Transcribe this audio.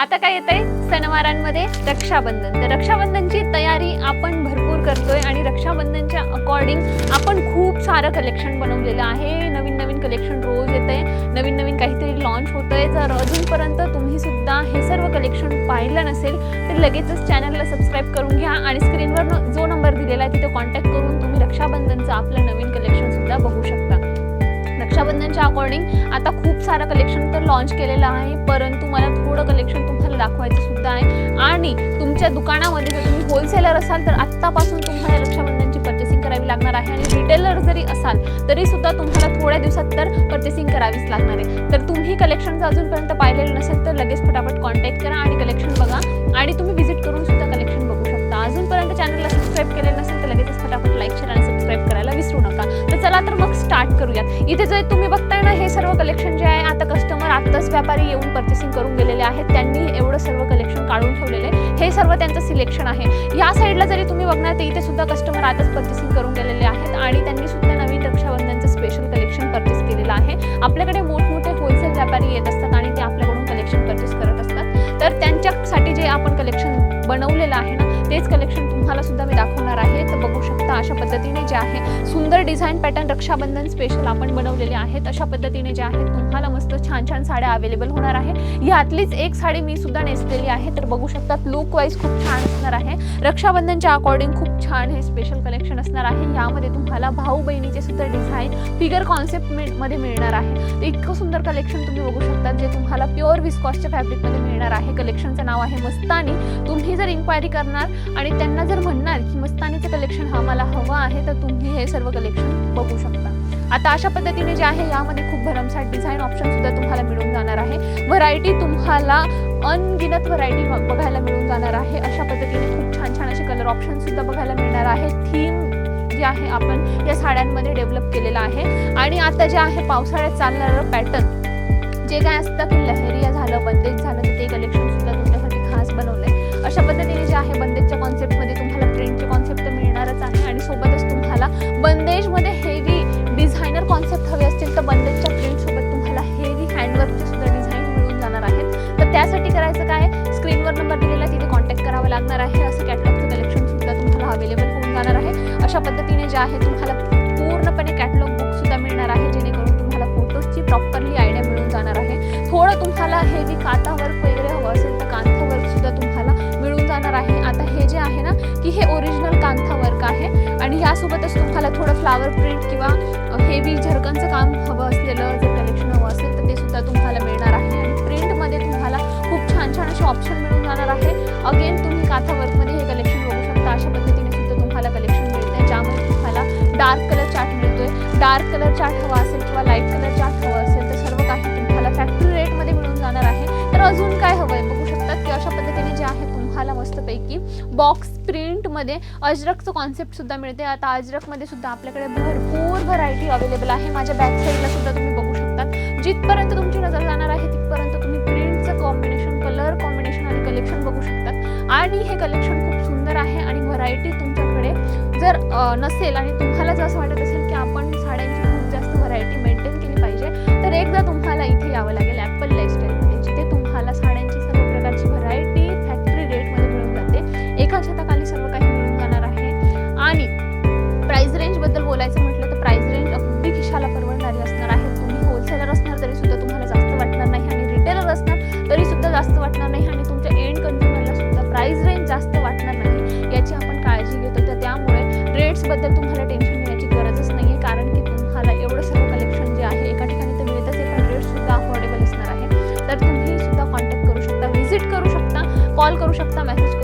आता काय येतंय? सणवारांमध्ये रक्षाबंधन. तर रक्षाबंधनची तयारी आपण भरपूर करतोय आणि रक्षाबंधनच्या अकॉर्डिंग आपण खूप सारं कलेक्शन बनवलेलं आहे. नवीन नवीन कलेक्शन रोज येतंय. नवीन नवीन काहीतरी लॉन्च आहे जर अजूनपर्यंत तुम्ही सुद्धा हे सर्व कलेक्शन पाहिलं नसेल तर लगेचच चॅनलला सबस्क्राईब करून घ्या आणि स्क्रीनवर जो नंबर दिलेला आहे तिथे कॉन्टॅक्ट करून तुम्ही रक्षाबंधनचं आपलं नवीन कलेक्शन सुद्धा बघू शकता. रक्षाबंधनच्या अकॉर्डिंग आता खूप सारं कलेक्शन तर लॉन्च केलेलं आहे. परंतु मला थोडं कलेक्शन तुम्हाला दाखवायचं सुद्धा आहे. आणि तुमच्या दुकानामध्ये जर तुम्ही होलसेलर असाल तर आत्तापासून तुम्हाला रक्षाबंधनची पर्चेसिंग करावी लागणार आहे. आणि रिटेलर जरी असाल तरी सुद्धा तुम्हाला थोड्या दिवसात तर पर्चेसिंग करावीच लागणार आहे. तर तुम्ही कलेक्शन जर अजूनपर्यंत पाहिलेलं नसेल तर लगेच फटाफट कॉन्टॅक्ट करा आणि कलेक्शन बघा. आणि तुम्ही इथे जे तुम्ही बघताय ना हे सर्व कलेक्शन जे आहे आता कस्टमर आत्ताच व्यापारी येऊन पर्चेसिंग करून गेलेले आहेत. त्यांनी एवढं सर्व कलेक्शन काढून ठेवलेले हे सर्व त्यांचं सिलेक्शन आहे. या साईडला जरी तुम्ही बघणार तर इथे सुद्धा कस्टमर आताच पर्चेसिंग करून गेलेले आहेत आणि त्यांनी सुद्धा नवीन रक्षाबंधनचं स्पेशल कलेक्शन पर्चेस केलेलं आहे. आपल्याकडे मोठमोठे होलसेल व्यापारी येत असतात आणि ते आपल्याकडून कलेक्शन पर्चेस करत असतात. तर त्यांच्यासाठी जे आपण कलेक्शन बनवलेलं आहे ना तेच कलेक्शन तुम्हाला सुद्धा मी दाखवणार आहे. तर बघू शकता अशा पद्धतीने जे आहे सुंदर डिझाईन पॅटर्न रक्षाबंधन स्पेशल आपण बनवलेले आहेत. अशा पद्धतीने जे आहे तुम्हाला मस्त छान छान साड्या अवेलेबल होणार आहे. यातलीच एक साडी मी सुद्धा नेसलेली आहे. तर बघू शकतात लुक वाईज खूप छान असणार आहे. रक्षाबंधनच्या अकॉर्डिंग खूप छान हे स्पेशल कलेक्शन असणार आहे. यामध्ये तुम्हाला भाऊ बहिणीचे सुद्धा डिझाईन फिगर कॉन्सेप्टमध्ये मिळणार आहे. इतकं सुंदर कलेक्शन तुम्ही बघू शकता जे तुम्हाला प्युअर विस्कॉसच्या फॅब्रिकमध्ये मिळणार आहे. कलेक्शनचं नाव आहे मस्तानी. तुम्ही जर इन्क्वायरी करणार आणि त्यांना जर म्हणणार की मस्तानीचं कलेक्शन हा मला हवं आहे तर तुम्ही हे सर्व कलेक्शन बघू शकता. आता अशा पद्धतीने जे आहे यामध्ये खूप भरमसाठ डिझाईन ऑप्शन सुद्धा तुम्हाला मिळून जाणार आहे. व्हरायटी तुम्हाला अनगिनत व्हरायटी बघायला मिळून जाणार आहे. अशा पद्धतीने खूप छान छान असे कलर ऑप्शन सुद्धा बघायला मिळणार आहे. थीम जे आहे आपण या साड्यांमध्ये डेव्हलप केलेलं आहे. आणि आता जे आहे पावसाळ्यात चालणारं पॅटर्न जे काय असतं की लहेरिया झालं बंदेज झालं तर ते कलेक्शन लागणार आहे असं कॅटलॉगचं कलेक्शन सुद्धा तुम्हाला अवेलेबल होऊन जाणार आहे. अशा पद्धतीने जे आहे तुम्हाला पूर्णपणे कॅटलॉग बुक सुद्धा मिळणार आहे जेणेकरून तुम्हाला फोटोजची प्रॉपरली आयडिया मिळून जाणार आहे. थोडं तुम्हाला हेवी काथा वर्क वगैरे हवं असेल तर कांथा सुद्धा तुम्हाला मिळून जाणार आहे. आता हे जे आहे ना की हे ओरिजिनल कांथा वर्क आहे आणि यासोबतच तुम्हाला थोडं फ्लावर प्रिंट किंवा हेवी झरकनचं काम हवं असलेलं जर कलेक्शन हवं असेल तर ते सुद्धा तुम्हाला मिळणार आहे. आणि प्रिंटमध्ये तुम्हाला खूप छान छान असे ऑप्शन मिळून जाणार आहे. अगेन तुम्ही काथा वर्कमध्ये हे कलेक्शन बघू शकता. अशा पद्धतीने सुद्धा तुम्हाला कलेक्शन मिळते ज्यामध्ये तुम्हाला डार्क कलर चार्ट मिळतोय. डार्क कलर चार्ट हवा असेल किंवा लाइट कलर चार्ट हवा असेल तर सर्व काही तुम्हाला फॅक्टरी रेटमध्ये मिळून जाणार आहे. तर अजून काय हवं आहे बघू शकतात की अशा पद्धतीने जे आहे तुम्हाला मस्तपैकी बॉक्स प्रिंटमध्ये अजरकचं कॉन्सेप्ट सुद्धा मिळते आता अजरकमध्ये सुद्धा आपल्याकडे भरपूर व्हरायटी अवेलेबल आहे. माझ्या बॅक साईडला सुद्धा तुम्ही बघू शकता. जिथपर्यंत तुमची नजर जाणार आहे तिथपर्यंत तुम्ही प्रिंटचं कॉम्बिनेशन कलर कॉम्बिनेशन कलेक्शन बघू शकतात. आणि हे कलेक्शन खूप सुंदर आहे आणि व्हरायटी तुमच्याकडे जर नसेल आणि तुम्हाला जर असं वाटत असेल की आपण साड्यांची खूप जास्त व्हरायटी मेंटेन केली पाहिजे तर एकदा तुम्हाला इथे यावं लागेल ॲपल लाईफस्टाईल रेट्सबद्दल तुम्हाला टेन्शन घेण्याची गरजच नाही आहे कारण की तुम्हाला एवढं सर्व कलेक्शन जे आहे एका ठिकाणी तर मिळतच आहे पण अफोर्डेबल असणार आहे. तर तुम्ही सुद्धा कॉन्टॅक्ट करू शकता व्हिजिट करू शकता कॉल करू शकता. मेसेज